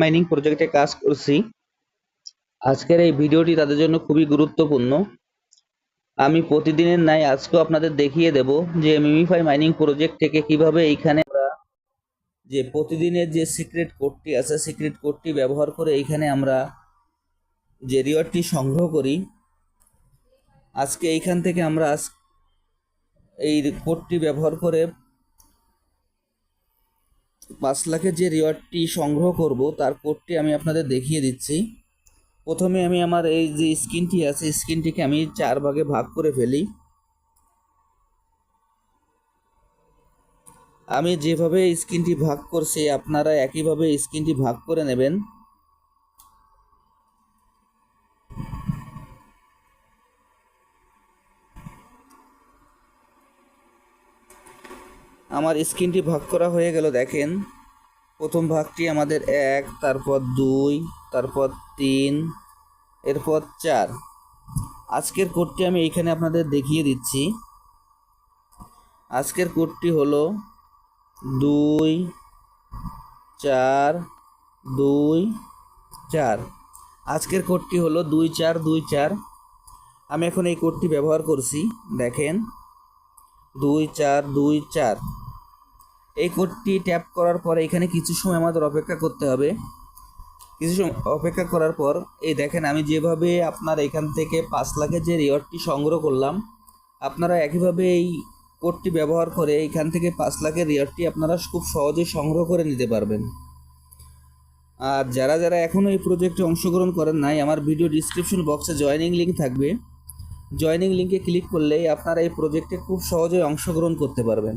Mining প্রজেক্টে কাজ করছি। আজকের এই ভিডিওটি তাদের জন্য খুবই গুরুত্বপূর্ণ। আমি প্রতিদিনের ন্যায় আজকেও আপনাদের দেখিয়ে দেব যে মিমিফাই মাইনিং প্রজেক্ট থেকে কীভাবে এইখানে আমরা যে প্রতিদিনের যে সিক্রেট কোডটি আছে সিক্রেট কোডটি ব্যবহার করে এইখানে আমরা যে রিওয়ার্ডটি সংগ্রহ করি, আজকে এইখান থেকে আমরা আজ- এই কোডটি ব্যবহার করে পাঁচ লাখের যে রিওয়ার্ডটি সংগ্রহ করব, তার কোডটি আমি আপনাদের দেখিয়ে দিচ্ছি। প্রথমে আমি আমার এই যে স্ক্রিনটি আছে, স্ক্রিনটিকে আমি চার ভাগে ভাগ করে ফেলি। আমি যেভাবে স্ক্রিনটি ভাগ করছি, আপনারা একইভাবে স্ক্রিনটি ভাগ করে নেবেন। আমার স্ক্রিনটি ভাগ করা হয়ে গেল, দেখেন। প্রথম ভাগটি আমাদের এক, তারপর দুই, তারপর তিন, এরপর চার। আজকের কোডটি আমি এইখানে আপনাদের দেখিয়ে দিচ্ছি। আজকের কোডটি হলো দুই, চার দুই, চার। আজকের কোডটি হলো দুই, চার দুই, চার। আমি এখন এই কোডটি ব্যবহার করছি, দেখেন। দুই, চার দুই, চার। এই কোডটি ট্যাপ করার পরে এখানে কিছু সময় আমাদের অপেক্ষা করতে হবে। কিছু সময় অপেক্ষা করার পর, এই দেখেন আমি যেভাবে আপনার এখান থেকে পাঁচ লাখের যে রিওয়ার্ডটি সংগ্রহ করলাম, আপনারা একইভাবে এই কোডটি ব্যবহার করে এখান থেকে পাঁচ লাখের রিওয়ার্ডটি আপনারা খুব সহজেই সংগ্রহ করে নিতে পারবেন। আর যারা যারা এখনও এই প্রজেক্টে অংশগ্রহণ করেন নাই, আমার ভিডিও ডিসক্রিপশন বক্সে জয়েনিং লিঙ্ক থাকবে। জয়েনিং লিঙ্কে ক্লিক করলেই আপনারা এই প্রজেক্টে খুব সহজেই অংশগ্রহণ করতে পারবেন।